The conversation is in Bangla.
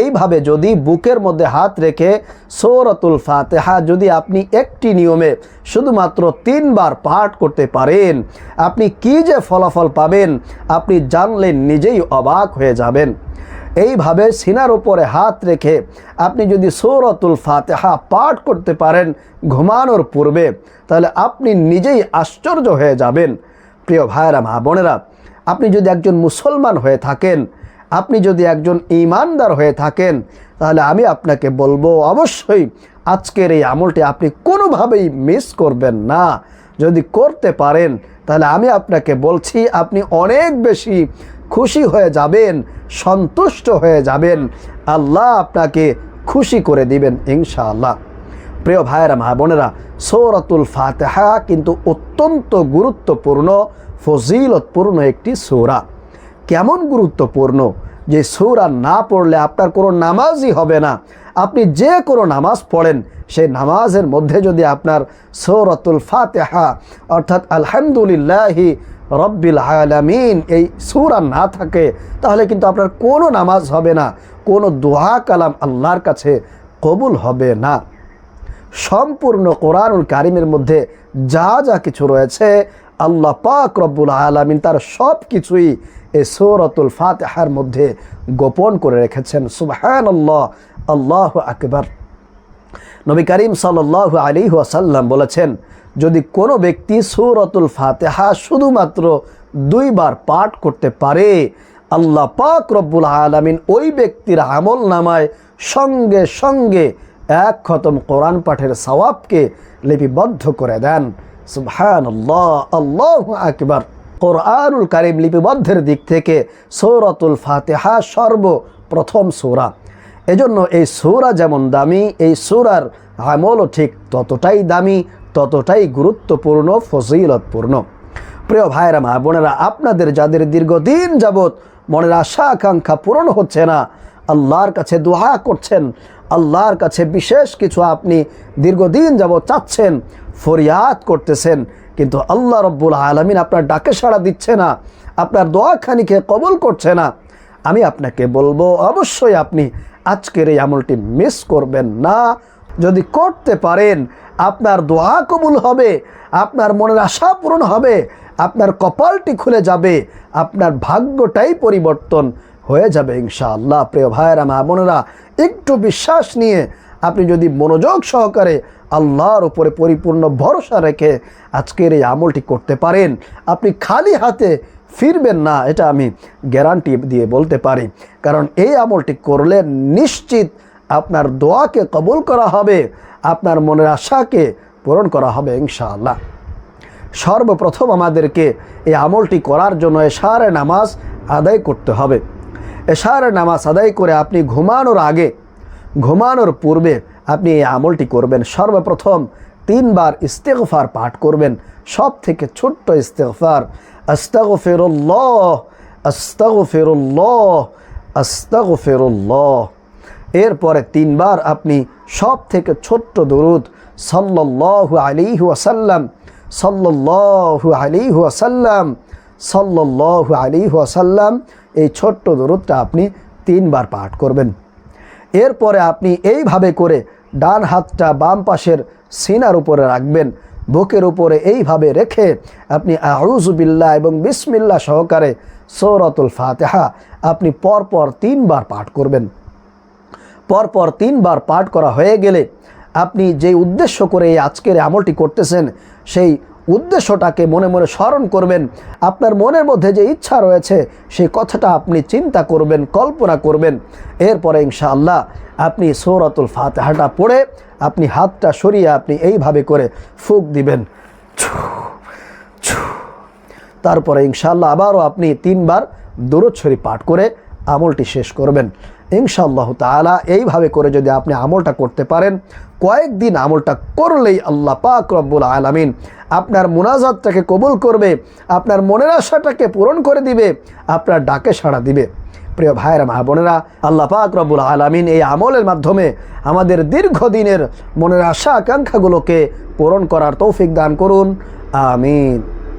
এইভাবে যদি বুকের মধ্যে হাত রেখে সৌরতুল ফাতেহা যদি আপনি একটি নিয়মে শুধুমাত্র তিনবার পাঠ করতে পারেন, আপনি কি যে ফলাফল পাবেন আপনি জানলে নিজেই অবাক হয়ে যাবেন। এইভাবে সিনার উপরে হাত রেখে আপনি যদি সৌরতুল ফাতেহা পাঠ করতে পারেন ঘুমানোর পূর্বে, তাহলে আপনি নিজেই আশ্চর্য হয়ে যাবেন। প্রিয় ভাইয়েরা, মা বোনেরা, আপনি যদি একজন মুসলমান হয়ে থাকেন আপনি যদি একজন ইমানদার হয়ে থাকেন, তাহলে আমি আপনাকে বলব অবশ্যই আজকের এই আমলটি আপনি কোনোভাবেই মিস করবেন না। যদি করতে পারেন, তাহলে আমি আপনাকে বলছি, আপনি অনেক বেশি খুশি হয়ে যাবেন, সন্তুষ্ট হয়ে যাবেন। আল্লাহ আপনাকে খুশি করে দিবেন, ইনশাআল্লাহ। প্রিয় ভাইয়েরা, মা বোনেরা, সৌরতুল ফাতেহা কিন্তু অত্যন্ত গুরুত্বপূর্ণ, ফজিলতপূর্ণ একটি সৌরা। কেমন গুরুত্বপূর্ণ যে সৌরা না পড়লে আপনার কোনো নামাজই হবে না। আপনি যে কোনো নামাজ পড়েন, সেই নামাজের মধ্যে যদি আপনার সৌরতুল ফাতেহা, অর্থাৎ আলহামদুলিল্লাহি রব্বিল আলামিন এই সূরা না থাকে, তাহলে কিন্তু আপনার কোনো নামাজ হবে না, কোনো দোয়া কালাম আল্লাহর কাছে কবুল হবে না। সম্পূর্ণ কোরআনুল কারিমের মধ্যে যা যা কিছু রয়েছে আল্লাহ পাক রব্বুল আলমিন তার সব কিছুই এই সৌরতুল ফাতেহার মধ্যে গোপন করে রেখেছেন। সুবহান আল্লাহ আল্লাহ আকবর। নবী করিম সাল্লাহ আলী ওয়াসাল্লাম বলেছেন, যদি কোনো ব্যক্তি সৌরতুল ফাতেহা শুধুমাত্র দুইবার পাঠ করতে পারে, আল্লাহ পাক রব্বুল আলমিন ওই ব্যক্তির আমল নামায় সঙ্গে সঙ্গে এক খতম কোরআন পাঠের সওয়াবকে লিপিবদ্ধ করে দেন। সুবহান আল্লাহ আকবর। কোরআনুল কারিম লিপিবদ্ধের দিক থেকে সৌরতুল ফাতেহা সর্বপ্রথম সৌরা। এজন্য এই সৌরা যেমন দামি, এই সৌরার আমলও ঠিক ততটাই দামি, ততটাই গুরুত্বপূর্ণ, ফজিলতপূর্ণ। প্রিয় ভাইরা মা বোনেরা, আপনাদের যাদের দীর্ঘদিন যাবৎ মনের আশা আকাঙ্ক্ষা পূরণ হচ্ছে না আল্লাহর কাছে দোয়া করছেন, আল্লাহর কাছে বিশেষ কিছু আপনি দীর্ঘদিন যাবৎ চাচ্ছেন, ফরিয়াদ করতেছেন, কিন্তু আল্লাহ রব্বুল আলমিন আপনার ডাকে সাড়া দিচ্ছে না, আপনার দোয়াখানিকে কবল করছে না। আমি আপনাকে বলব, অবশ্যই আপনি আজকের এই আমলটি মিস করবেন না। যদি করতে পারেন, আপনার দোয়া কবুল হবে, আপনার মনের আশা পূরণ হবে, আপনার কপালটি খুলে যাবে, আপনার ভাগ্যটাই পরিবর্তন হয়ে যাবে, ইনশাআল্লাহ। প্রিয় ভাইয়েরা, মা বোনেরা, একটু বিশ্বাস নিয়ে আপনি যদি মনোযোগ সহকারে আল্লাহর উপরে পরিপূর্ণ ভরসা রেখে আজকের এই আমলটি করতে পারেন, আপনি খালি হাতে ফিরবেন না, এটা আমি গ্যারান্টি দিয়ে বলতে পারি। কারণ এই আমলটি করলে নিশ্চিত আপনার দোয়াকে কবুল করা হবে, আপনার মনের আশাকে পূরণ করা হবে, ইনশাআল্লাহ। সর্বপ্রথম আমাদেরকে এই আমলটি করার জন্য এশারে নামাজ আদায় করতে হবে। এশারে নামাজ আদায় করে আপনি ঘুমানোর আগে, ঘুমানোর পূর্বে আপনি এই আমলটি করবেন। সর্বপ্রথম তিনবার ইস্তেগফার পাঠ করবেন। সব থেকে ছোট্ট ইস্তেগফার, আস্তাগফিরুল্লাহ আস্তাগফিরুল্লাহ আস্তাগফিরুল্লাহ। এরপরে তিনবার আপনি সব থেকে ছোট্ট দরুদ, সাল্লাল্লাহু আলাইহি ওয়াসাল্লাম, সাল্লাল্লাহু আলাইহি ওয়াসাল্লাম সাল্লাল্লাহু আলাইহি ওয়াসাল্লাম, এই ছোট্ট দরুদটা আপনি তিনবার পাঠ করবেন। এরপরে আপনি এইভাবে করে ডান হাতটা বাম পাশের সিনার উপরে রাখবেন, বুকের উপরে এইভাবে রেখে আপনি আউজুবিল্লাহ এবং বিসমিল্লা সহকারে সৌরতুল ফাতেহা আপনি পরপর তিনবার পাঠ করবেন। পরপর তিনবার পাঠ করা হয়ে গেলে আপনি যে উদ্দেশ্য করে এই আজকের আমলটি করতেছেন, সেই উদ্দেশ্যটাকে মনে মনে স্মরণ করবেন। আপনার মনের মধ্যে যে ইচ্ছা রয়েছে, সেই কথাটা আপনি চিন্তা করবেন, কল্পনা করবেন। এরপরে ইনশাআল্লাহ আপনি সৌরাতুল ফাতেহাটা পড়ে, আপনি হাতটা সরিয়ে আপনি এইভাবে করে ফুক দিবেন। তারপরে ইনশাআল্লাহ আবারও আপনি তিনবার দূরচ্ছরি পাঠ করে আমলটি শেষ করবেন। ইনশাআল্লাহ তাআলা এইভাবে করে যদি আপনি আমলটা করতে পারেন, কয়েকদিন আমলটা করলেই আল্লাহ পাক রব্বুল আলামিন আপনার মোনাজাতটাকে কবুল করবে, আপনার মনের আশাটাকে পূরণ করে দিবে, আপনার ডাকে সাড়া দিবে। প্রিয় ভাইয়েরা, মা বোনেরা, আল্লাহ পাক রব্বুল আলামিন এই আমলের মাধ্যমে আমাদের দীর্ঘদিনের মনের আশা আকাঙ্ক্ষাগুলোকে পূরণ করার তৌফিক দান করুন। আমিন।